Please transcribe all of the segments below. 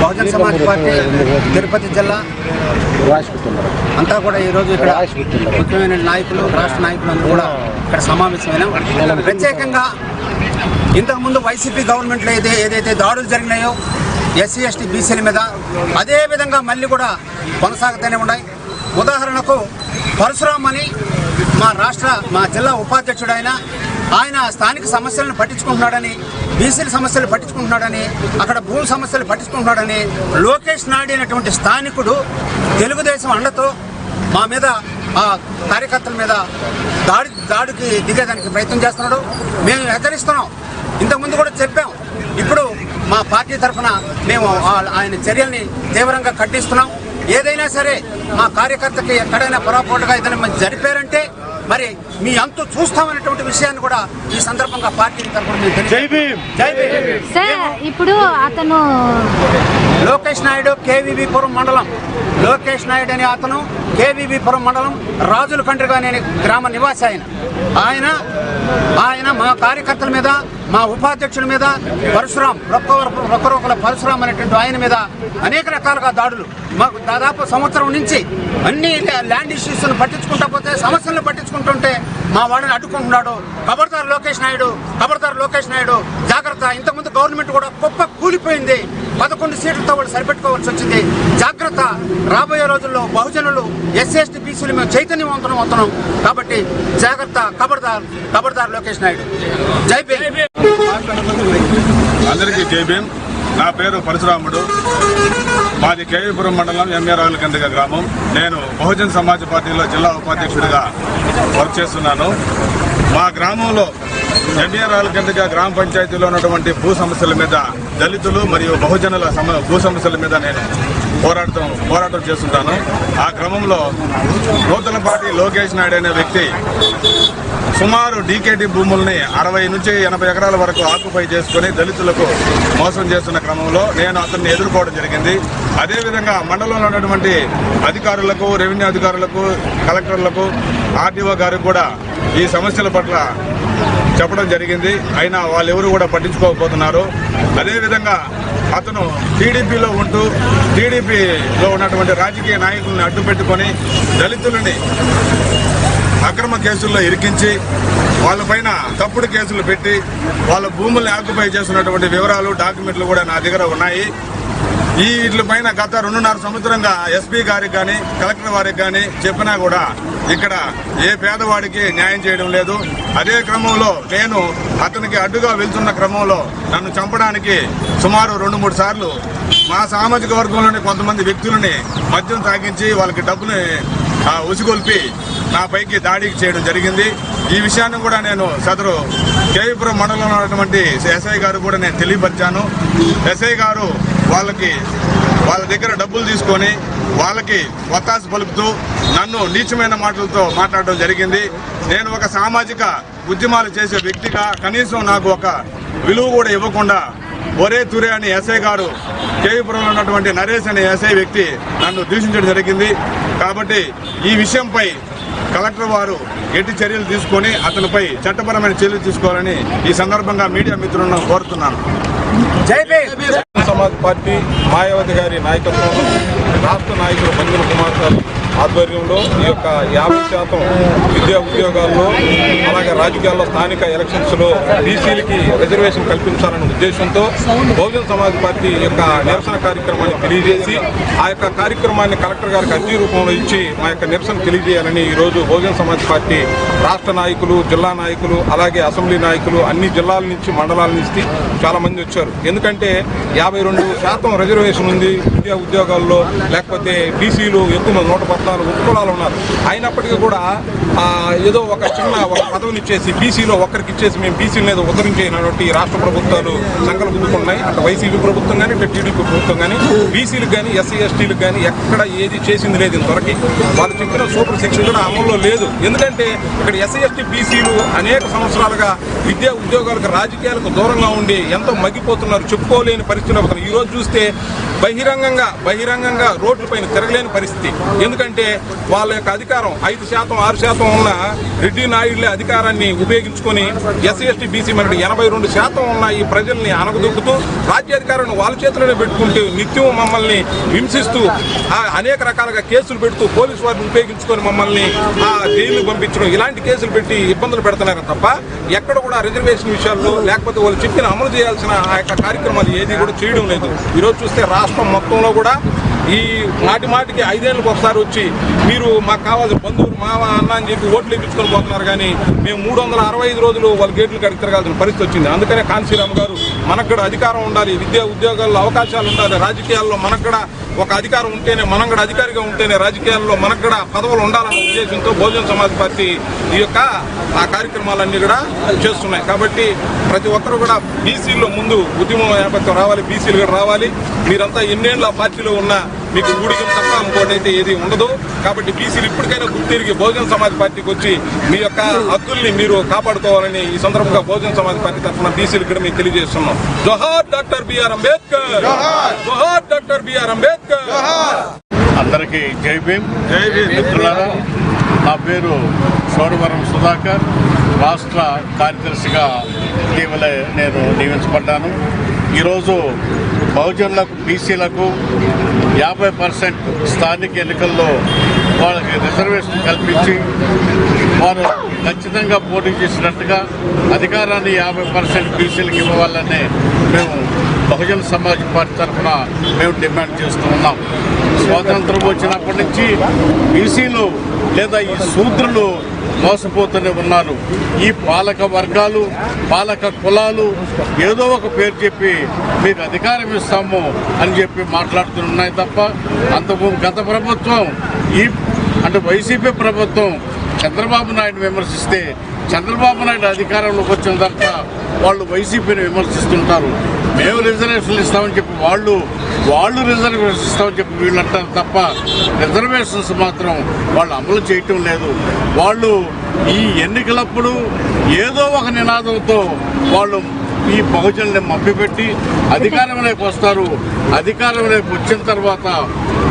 Bahujan Samaj party Tirupati జిల్లా అంతా కూడా ఈరోజు ఇక్కడ ముఖ్యమైన నాయకులు రాష్ట్ర నాయకులు అందరూ కూడా ఇక్కడ సమావేశమైన. ప్రత్యేకంగా ఇంతకుముందు వైసీపీ గవర్నమెంట్లో అయితే ఏదైతే దాడులు జరిగినాయో ఎస్సీ ఎస్టీ బీసీల మీద అదే విధంగా మళ్ళీ కూడా కొనసాగుతూనే ఉన్నాయి. ఉదాహరణకు పరశురామ్ అని మా రాష్ట్ర మా జిల్లా ఉపాధ్యక్షుడు ఆయన ఆయన స్థానిక సమస్యలను పట్టించుకుంటున్నాడని బీసీల సమస్యలు పట్టించుకుంటున్నాడని అక్కడ భూమి సమస్యలు పట్టించుకుంటున్నాడని లోకేష్ నాయుడు అనేటువంటి స్థానికుడు తెలుగుదేశం అండతో మా మీద ఆ కార్యకర్తల మీద దాడి దాడికి దిగేదానికి ప్రయత్నం చేస్తున్నాడు. మేము హెచ్చరిస్తున్నాం. ఇంతకుముందు కూడా చెప్పాం. ఇప్పుడు మా పార్టీ తరఫున మేము ఆయన చర్యల్ని తీవ్రంగా ఖండిస్తున్నాం. ఏదైనా సరే మా కార్యకర్తకి ఎక్కడైనా పొరపాటుగా ఏదైనా జరిపారంటే మరి మీ అంతు చూస్తామనేటువంటి విషయాన్ని కూడా ఈ సందర్భంగా పార్టీ ఇప్పుడు అతను లోకేష్ నాయుడు కేవీబీపురం మండలం. లోకేష్ నాయుడు అనే అతను కేవీబీపురం మండలం రాజుల కండ్రిగా అనే గ్రామ నివాసి ఆయన. ఆయన ఆయన మా కార్యకర్తల మీద మా ఉపాధ్యక్షుల మీద పరశురాం రొక్కరొక్కల పరశురాం అనేటువంటి ఆయన మీద అనేక రకాలుగా దాడులు. మాకు దాదాపు సంవత్సరం నుంచి అన్ని ల్యాండ్ ఇష్యూస్ను పట్టించుకుంటా పోతే సమస్యలను పట్టించుకుంటుంటే మా వాడిని అడ్డుకుంటున్నాడు. కబర్దార్ లోకేష్ నాయుడు కబర్దార్ లోకేష్ నాయుడు జాగ్రత్త. ఇంతకుముందు గవర్నమెంట్ కూడా గొప్ప కూలిపోయింది. పదకొండు సీట్లతో వాళ్ళు సరిపెట్టుకోవాల్సి వచ్చింది. జాగ్రత్త. రాబోయే రోజుల్లో బహుజనులు ఎస్సీ ఎస్టీ బీసీలు మేము చైతన్యవంతం అవుతున్నాం. కాబట్టి జాగ్రత్త. కబర్దార్ కబర్దార్ లోకేష్ నాయుడు. జై అందరికీ జై నా పేరు పరశురాముడు. మాది కేవీపురం మండలం ఎంఏరావుల కిందగా గ్రామం. నేను బహుజన్ సమాజ్ పార్టీలో జిల్లా ఉపాధ్యక్షుడిగా వర్క్ చేస్తున్నాను. మా గ్రామంలో ఎంఏరావుల కిందగా గ్రామ పంచాయతీలో ఉన్నటువంటి భూ సమస్యల మీద దళితులు మరియు బహుజనుల సమ భూ సమస్యల మీద నేను పోరాటం పోరాటం చేస్తుంటాను. ఆ క్రమంలో నూతనపాటి లోకేష్ నాయుడు అనే వ్యక్తి సుమారు డీకేటీ భూముల్ని అరవై నుంచి ఎనభై ఎకరాల వరకు ఆక్యుపై చేసుకుని దళితులకు మోసం చేస్తున్న క్రమంలో నేను అతన్ని ఎదుర్కోవడం జరిగింది. అదేవిధంగా మండలంలో ఉన్నటువంటి అధికారులకు రెవెన్యూ అధికారులకు కలెక్టర్లకు ఆర్డీఓ గారికి కూడా ఈ సమస్యల పట్ల చెప్పడం జరిగింది. అయినా వాళ్ళు ఎవరు కూడా పట్టించుకోకపోతున్నారు. అదేవిధంగా అతను టీడీపీలో ఉంటూ టీడీపీలో ఉన్నటువంటి రాజకీయ నాయకులను అడ్డు పెట్టుకొని దళితులని అక్రమ కేసుల్లో ఇరికించి వాళ్ళపైన తప్పుడు కేసులు పెట్టి వాళ్ళ భూముల్ని ఆక్యుపై చేస్తున్నటువంటి వివరాలు డాక్యుమెంట్లు కూడా నా దగ్గర ఉన్నాయి. ఈ వీటిపైన గత రెండున్నర సంవత్సరంగా ఎస్పీ గారికి కానీ కలెక్టర్ వారికి కానీ చెప్పినా కూడా ఇక్కడ ఏ పేదవాడికి న్యాయం చేయడం లేదు. అదే క్రమంలో నేను అతనికి అడ్డుగా వెళ్తున్న క్రమంలో నన్ను చంపడానికి సుమారు రెండు మూడు సార్లు మా సామాజిక వర్గంలోని కొంతమంది వ్యక్తులని మద్యం తాగించి వాళ్ళకి డబ్బుని ఉసిగొల్పి నా పైకి దాడికి చేయడం జరిగింది. ఈ విషయాన్ని కూడా నేను సదరు కేవీపురం మండలంలో ఉన్నటువంటి ఎస్ఐ గారు కూడా నేను తెలియపరిచాను. ఎస్ఐ గారు వాళ్ళకి వాళ్ళ దగ్గర డబ్బులు తీసుకొని వాళ్ళకి వత్తాసు పలుకుతూ నన్ను నీచమైన మాటలతో మాట్లాడడం జరిగింది. నేను ఒక సామాజిక ఉద్యమాలు చేసే వ్యక్తిగా కనీసం నాకు ఒక విలువ కూడా ఇవ్వకుండా ఒరే తురే అని ఎస్ఐ గారు కేవీపురంలో ఉన్నటువంటి నరేష్ అనే ఎస్ఐ వ్యక్తి నన్ను దూషించడం జరిగింది. కాబట్టి ఈ విషయంపై కలెక్టర్ వారు ఎట్టి చర్యలు తీసుకొని అతనిపై చట్టపరమైన చర్యలు తీసుకోవాలని ఈ సందర్భంగా మీడియా మిత్రులను కోరుతున్నాను. సమాజ్ పార్టీ మాయావతి గారి నాయకత్వంలో రాష్ట్ర నాయకులు మంజుల కుమార్ గారు ఆధ్వర్యంలో ఈ యొక్క యాభై శాతం విద్యా ఉద్యోగాల్లో అలాగే రాజకీయాల్లో స్థానిక ఎలక్షన్స్లో బీసీలకి రిజర్వేషన్ కల్పించాలనే ఉద్దేశంతో బహుజన సమాజ్ పార్టీ యొక్క నిరసన కార్యక్రమాన్ని తెలియజేసి ఆ యొక్క కార్యక్రమాన్ని కలెక్టర్ గారికి అర్జీ రూపంలో ఇచ్చి మా యొక్క నిరసన తెలియజేయాలని ఈరోజు బహుజన సమాజ్ పార్టీ రాష్ట్ర నాయకులు జిల్లా నాయకులు అలాగే అసెంబ్లీ నాయకులు అన్ని జిల్లాల నుంచి మండలాల నుంచి చాలామంది వచ్చారు. ఎందుకంటే యాభై రెండు శాతం రిజర్వేషన్ ఉంది విద్యా ఉద్యోగాల్లో లేకపోతే బీసీలు ఎక్కువ మంది నూట పద్నాలుగు ఉన్నారు. అయినప్పటికీ కూడా ఏదో ఒక చిన్న ఒక పదవిని ఇచ్చేసి బీసీలో ఒక్కరికి ఇచ్చేసి మేము బీసీల మీద ఉద్ధరించేటువంటి రాష్ట్ర ప్రభుత్వాలు సంకల్పుతున్నాయి అటు వైసీపీ ప్రభుత్వం కానీ ఇటు టీడీపీ ప్రభుత్వం కానీ బీసీలకు కానీ ఎస్సీ ఎస్టీలకు కానీ ఎక్కడ ఏది చేసింది లేదు ఇంతవరకు. వాళ్ళు చెప్పిన సూపర్ సెక్షన్ కూడా అమల్లో లేదు. ఎందుకంటే ఇక్కడ ఎస్సీ ఎస్టీ బీసీలు అనేక సంవత్సరాలుగా విద్యా ఉద్యోగాలకు రాజకీయాలకు దూరంగా ఉండి ఎంతో మగ్గిపోతున్నారు. చెప్పుకోలేని పరిస్థితులు అవుతున్నారు చూస్తే బహిరంగంగా బహిరంగంగా రోడ్లపైన తిరగలేని పరిస్థితి. ఎందుకంటే వాళ్ళ యొక్క అధికారం ఐదు శాతం ఆరు శాతం ఉన్న రెడ్డి నాయుడుల అధికారాన్ని ఉపయోగించుకొని ఎస్సీ ఎస్టీ బీసీ మనకి ఎనభై రెండు శాతం ఉన్న ఈ ప్రజల్ని అనగదొక్కుతూ రాజ్యాధికారాన్ని వాళ్ళ చేతిలోనే పెట్టుకుంటూ నిత్యం మమ్మల్ని హింసిస్తూ అనేక రకాలుగా కేసులు పెడుతూ పోలీసు వారిని ఉపయోగించుకొని మమ్మల్ని ఆ జైలు పంపించడం ఇలాంటి కేసులు పెట్టి ఇబ్బందులు పెడుతున్నారు తప్ప ఎక్కడ కూడా రిజర్వేషన్ విషయాల్లో లేకపోతే వాళ్ళు చెప్పిన అమలు చేయాల్సిన ఆ యొక్క కార్యక్రమాలు ఏది కూడా చేయడం లేదు. ఈరోజు చూస్తే రాష్ట్రం మొత్తంలో కూడా ఈ మాటి మాటికి ఐదేళ్ళకి ఒకసారి వచ్చి మీరు మాకు కావాల్సిన బంధువులు మావా అన్న అని చెప్పి ఓట్లు ఇప్పించుకొని పోతున్నారు కానీ మేము మూడు వందల అరవై ఐదు రోజులు వాళ్ళ గేట్లు కడిగి తిరగాల్సిన పరిస్థితి వచ్చింది. అందుకనే కాంశీరామ్ గారు మనకు కూడా అధికారం ఉండాలి. విద్యా ఉద్యోగాల్లో అవకాశాలు ఉండాలి. రాజకీయాల్లో మనకు కూడా ఒక అధికారం ఉంటేనే మనం కూడా అధికారిగా ఉంటేనే రాజకీయాల్లో మనకు కూడా పదవులు ఉండాలన్న ఉద్దేశంతో బహుజన సమాజ్ పార్టీ ఈ యొక్క ఆ కార్యక్రమాలన్నీ కూడా చేస్తున్నాయి. కాబట్టి ప్రతి ఒక్కరు కూడా బీసీల్లో ముందు ఉద్యమం నేపథ్యం రావాలి బీసీలు కూడా రావాలి. మీరంతా ఎన్నేళ్ళు ఆ పార్టీలో ఉన్నా మీకు ఊడికం తప్ప ఇంకోటి అయితే ఏది ఉండదు. కాబట్టి బీసీలు ఇప్పటికైనా గుర్తిరిగి బహుజన సమాజ్ పార్టీకి వచ్చి మీ యొక్క హక్కుల్ని మీరు కాపాడుకోవాలని ఈ సందర్భంగా బహుజన సమాజ్ పార్టీ తరఫున బీసీలు కూడా మేము తెలియజేస్తున్నాం. జోహార్ డాక్టర్ బిఆర్ అంబేద్కర్! జోహార్! Doctor B R Ambedkar! అందరికీ జై భీమ్! జై భీమ్. మిత్రులారా నా పేరు సోడవరం సుధాకర్. రాష్ట్ర కార్యదర్శిగా ఇటీవలే నేను నియమించబడ్డాను. ఈరోజు బహుజనులకు బీసీలకు యాభై పర్సెంట్ స్థానిక ఎన్నికల్లో వాళ్ళకి రిజర్వేషన్ కల్పించి వారు ఖచ్చితంగా పోటీ చేసినట్టుగా అధికారాన్ని యాభై పర్సెంట్ బీసీలకు ఇవ్వాలని మేము బహుజన సమాజ్ పార్టీ తరఫున మేము డిమాండ్ చేస్తూ ఉన్నాం. స్వాతంత్రం వచ్చినప్పటి నుంచి బీసీలు లేదా ఈ శూద్రులు మోసపోతూనే ఉన్నారు. ఈ పాలక వర్గాలు పాలక కులాలు ఏదో ఒక పేరు చెప్పి మీకు అధికారం ఇస్తాము అని చెప్పి మాట్లాడుతున్నాయి తప్ప అంతకు గత ప్రభుత్వం ఈ అంటే వైసీపీ ప్రభుత్వం చంద్రబాబు నాయుడు విమర్శిస్తే చంద్రబాబు నాయుడు అధికారంలోకి వచ్చిన తర్వాత వాళ్ళు వైసీపీని విమర్శిస్తుంటారు. మేము రిజర్వేషన్లు ఇస్తామని చెప్పి వాళ్ళు వాళ్ళు రిజర్వేషన్ ఇస్తామని చెప్పి వీళ్ళు అంటారు తప్ప రిజర్వేషన్స్ మాత్రం వాళ్ళు అమలు చేయటం లేదు. వాళ్ళు ఈ ఎన్నికలప్పుడు ఏదో ఒక నినాదంతో వాళ్ళు ఈ బహుజనుల్ని మభ్యపెట్టి అధికారంలోకి వస్తారు. అధికారంలోకి వచ్చిన తర్వాత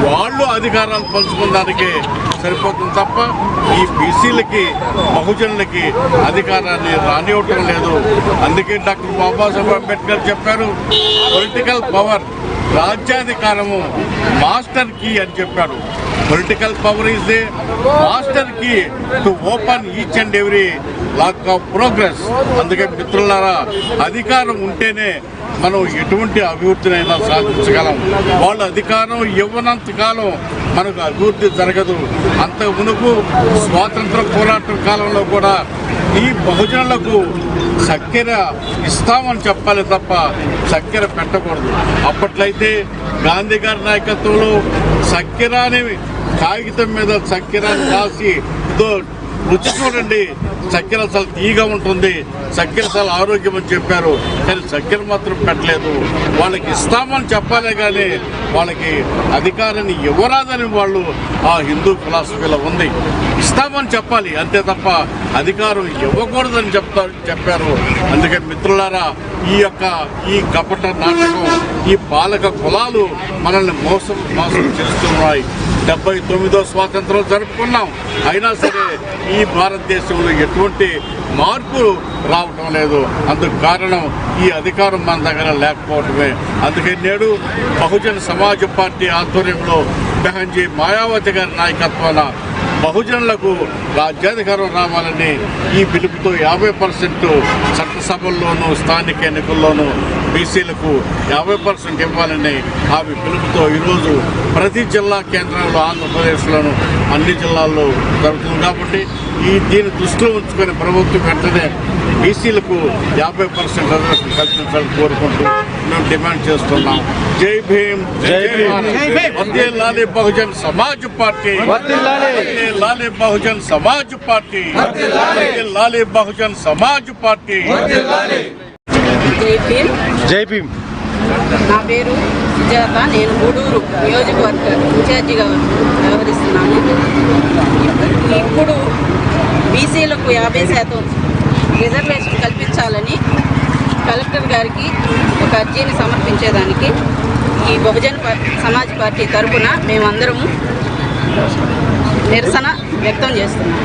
వాళ్ళు అధికారాలు పంచుకోవడానికే సరిపోతుంది తప్ప ఈ బీసీలకి బహుజనులకి అధికారాన్ని రానివ్వటం లేదు. అందుకే డాక్టర్ బాబాసాహెబ్ అంబేద్కర్ చెప్పారు పొలిటికల్ పవర్ రాజ్యాధికారము మాస్టర్ కీ అని చెప్పారు. Political power is the master key to open each and every lock of progress అందుకే మిత్రులారా అధికారం ఉంటేనే మనం ఎటువంటి అభివృద్ధినైనా సాధించగలం. వాళ్ళ అధికారం ఇవ్వనంత కాలం మనకు అభివృద్ధి జరగదు. అంత మునుపు స్వాతంత్ర పోరాట కాలంలో కూడా ఈ బహుజనులకు చక్కెర ఇస్తామని చెప్పాలి తప్ప చక్కెర పెట్టకూడదు. అప్పట్లయితే గాంధీ గారి నాయకత్వంలో చక్కెర అనే కాగితం మీద చక్కెర రాసి రుచి చూడండి. చక్కెర అసలు తీగా ఉంటుంది. చక్కెర అసలు ఆరోగ్యం అని చెప్పారు. కానీ చక్కెర మాత్రం పెట్టలేదు. వాళ్ళకి ఇస్తామని చెప్పాలే కానీ వాళ్ళకి అధికారాన్ని ఇవ్వరాదని వాళ్ళు ఆ హిందూ ఫిలాసఫీలో ఉంది. ఇస్తామని చెప్పాలి. అంతే తప్ప అధికారం ఇవ్వకూడదని చెప్తారు చెప్పారు. అందుకే మిత్రులారా ఈ యొక్క ఈ కపట నాటకం ఈ పాలక కులాలు మనల్ని మోసం మోసం చేస్తున్నాయి. డెబ్బై తొమ్మిదో స్వాతంత్రం జరుపుకున్నాం. అయినా సరే ఈ భారతదేశంలో ఎటువంటి మార్పు రావటం లేదు. అందుకు కారణం ఈ అధికారం మన దగ్గర లేకపోవటమే. అందుకే నేడు బహుజన సమాజ పార్టీ ఆధ్వర్యంలో బెహంజీ మాయావతి గారి నాయకత్వాన బహుజనులకు రాజ్యాధికారం రావాలని ఈ పిలుపుతో యాభై పర్సెంట్ చట్టసభల్లోనూ స్థానిక ఎన్నికల్లోనూ బీసీలకు యాభై పర్సెంట్ ఇవ్వాలని ఆమె పిలుపుతో ఈరోజు ప్రతి జిల్లా కేంద్రంలో ఆంధ్రప్రదేశ్లోను అన్ని జిల్లాల్లో జరుగుతుంది. కాబట్టి ఈ దీన్ని దృష్టిలో ఉంచుకొని ప్రభుత్వం వెంటనే బీసీలకు యాభై పర్సెంట్ రిజర్వేషన్ కల్పించాలని కోరుకుంటూ మేము డిమాండ్ చేస్తున్నాం. జై భీమ్ జై భీమ్. వందే లాలి బహుజన్ సమాజ్ పార్టీ. వందే లాలి. బహుజన్ సమాజ్ పార్టీ. వందే లాలి. బహుజన్ సమాజ్ పార్టీ. జై భీమ్. జై భీమ్. నా పేరు సుజాత. నేను గూడూరు నియోజకవర్గ ఇన్ఛార్జిగా వ్యవహరిస్తున్నాను ఇప్పుడు బీసీలకు యాభై శాతం రిజర్వేషన్ కల్పించాలని కలెక్టర్ గారికి ఒక అర్జీని సమర్పించేదానికి ఈ బహుజన సమాజ్ పార్టీ తరఫున మేమందరము నిరసన వ్యక్తం చేస్తున్నాం.